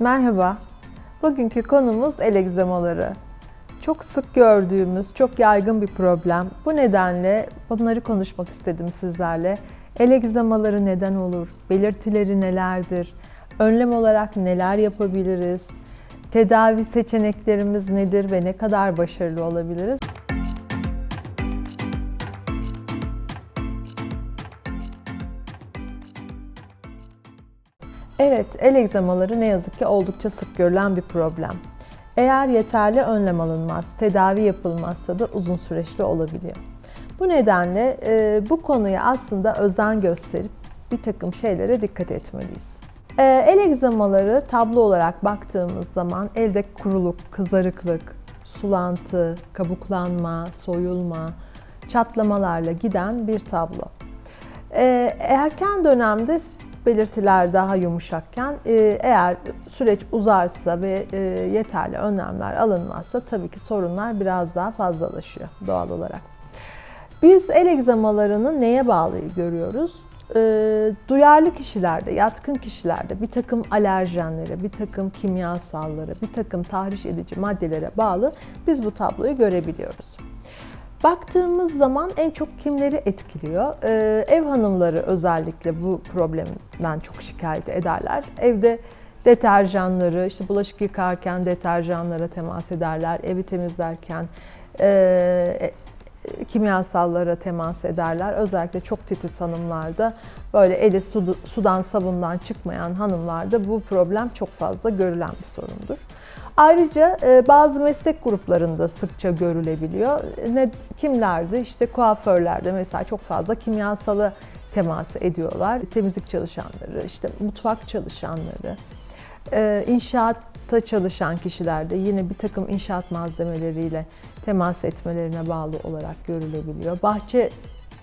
Merhaba. Bugünkü konumuz el egzamaları. Çok sık gördüğümüz, çok yaygın bir problem. Bu nedenle bunları konuşmak istedim sizlerle. El egzamaları neden olur? Belirtileri nelerdir? Önlem olarak neler yapabiliriz? Tedavi seçeneklerimiz nedir ve ne kadar başarılı olabiliriz? Evet, el egzamaları ne yazık ki oldukça sık görülen bir problem. Eğer yeterli önlem alınmaz, tedavi yapılmazsa da uzun süreçli olabiliyor. Bu nedenle e, bu konuya aslında özen gösterip bir takım şeylere dikkat etmeliyiz. E, el egzamaları tablo olarak baktığımız zaman elde kuruluk, kızarıklık, sulantı, kabuklanma, soyulma, çatlamalarla giden bir tablo. E, erken dönemde belirtiler daha yumuşakken e, eğer süreç uzarsa ve e, yeterli önlemler alınmazsa tabii ki sorunlar biraz daha fazlalaşıyor doğal olarak. Biz el egzamalarını neye bağlı görüyoruz? E, duyarlı kişilerde, yatkın kişilerde bir takım alerjenlere, bir takım kimyasallara, bir takım tahriş edici maddelere bağlı biz bu tabloyu görebiliyoruz. Baktığımız zaman en çok kimleri etkiliyor? Ee, ev hanımları özellikle bu problemden çok şikayet ederler. Evde deterjanları, işte bulaşık yıkarken deterjanlara temas ederler. Evi temizlerken e, kimyasallara temas ederler. Özellikle çok titiz hanımlarda böyle eli su, sudan sabundan çıkmayan hanımlarda bu problem çok fazla görülen bir sorundur. Ayrıca e, bazı meslek gruplarında sıkça görülebiliyor. Ne kimlerde? İşte kuaförlerde mesela çok fazla kimyasalı temas ediyorlar. Temizlik çalışanları, işte mutfak çalışanları, e, inşaatta çalışan kişilerde yine bir takım inşaat malzemeleriyle temas etmelerine bağlı olarak görülebiliyor. Bahçe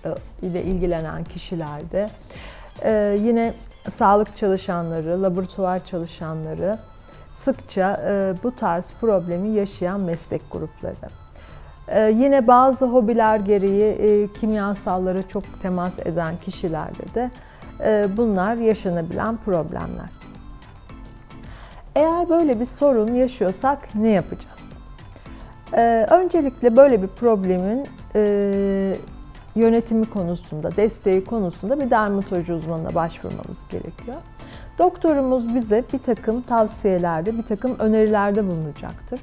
e, ile ilgilenen kişilerde yine sağlık çalışanları, laboratuvar çalışanları, sıkça e, bu tarz problemi yaşayan meslek grupları. E, yine bazı hobiler gereği e, kimyasallara çok temas eden kişilerde de bunlar yaşanabilen problemler. Eğer böyle bir sorun yaşıyorsak ne yapacağız? Öncelikle böyle bir problemin yönetimi konusunda, desteği konusunda bir dermatoloji uzmanına başvurmamız gerekiyor. Doktorumuz bize bir takım tavsiyelerde, bir takım önerilerde bulunacaktır.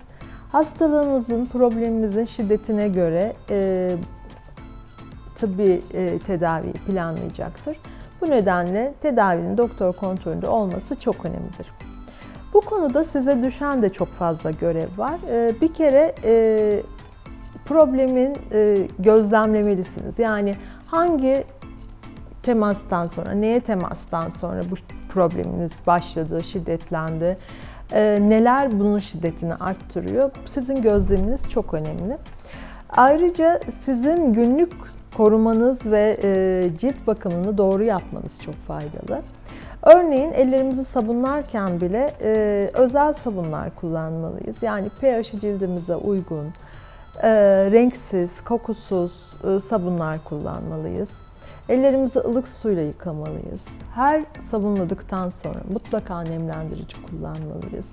Hastalığımızın, problemimizin şiddetine göre e, tıbbi e, tedaviyi planlayacaktır. Bu nedenle tedavinin doktor kontrolünde olması çok önemlidir. Bu konuda size düşen de çok fazla görev var. E, bir kere e, problemin e, gözlemlemelisiniz. Yani hangi temastan sonra, neye temastan sonra bu probleminiz başladı, şiddetlendi. Ee, neler bunun şiddetini arttırıyor? Sizin gözleminiz çok önemli. Ayrıca sizin günlük korumanız ve e, cilt bakımını doğru yapmanız çok faydalı. Örneğin ellerimizi sabunlarken bile e, özel sabunlar kullanmalıyız. Yani pH cildimize uygun, e, renksiz, kokusuz e, sabunlar kullanmalıyız. Ellerimizi ılık suyla yıkamalıyız. Her sabunladıktan sonra mutlaka nemlendirici kullanmalıyız.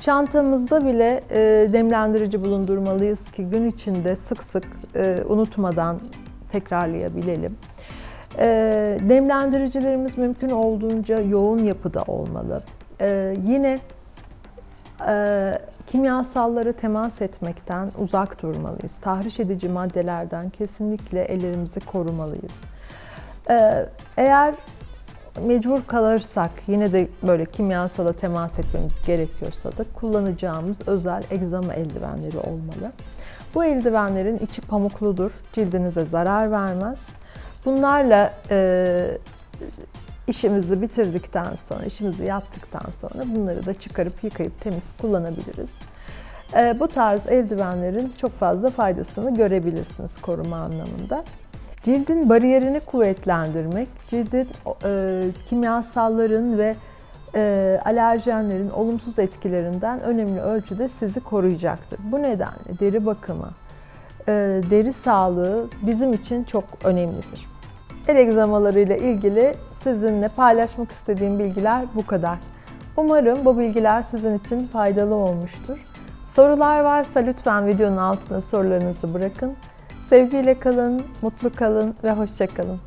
Çantamızda bile e, nemlendirici bulundurmalıyız ki gün içinde sık sık e, unutmadan tekrarlayabilelim. E, nemlendiricilerimiz mümkün olduğunca yoğun yapıda olmalı. E, yine e, kimyasallara temas etmekten uzak durmalıyız. Tahriş edici maddelerden kesinlikle ellerimizi korumalıyız. Ee, eğer mecbur kalırsak yine de böyle kimyasala temas etmemiz gerekiyorsa da kullanacağımız özel egzama eldivenleri olmalı. Bu eldivenlerin içi pamukludur, cildinize zarar vermez. Bunlarla e, işimizi bitirdikten sonra, işimizi yaptıktan sonra bunları da çıkarıp yıkayıp temiz kullanabiliriz. E, bu tarz eldivenlerin çok fazla faydasını görebilirsiniz koruma anlamında. Cildin bariyerini kuvvetlendirmek, cildin e, kimyasalların ve e, alerjenlerin olumsuz etkilerinden önemli ölçüde sizi koruyacaktır. Bu nedenle deri bakımı, e, deri sağlığı bizim için çok önemlidir. El egzamaları ile ilgili sizinle paylaşmak istediğim bilgiler bu kadar. Umarım bu bilgiler sizin için faydalı olmuştur. Sorular varsa lütfen videonun altına sorularınızı bırakın. Sevgiyle kalın, mutlu kalın ve hoşça kalın.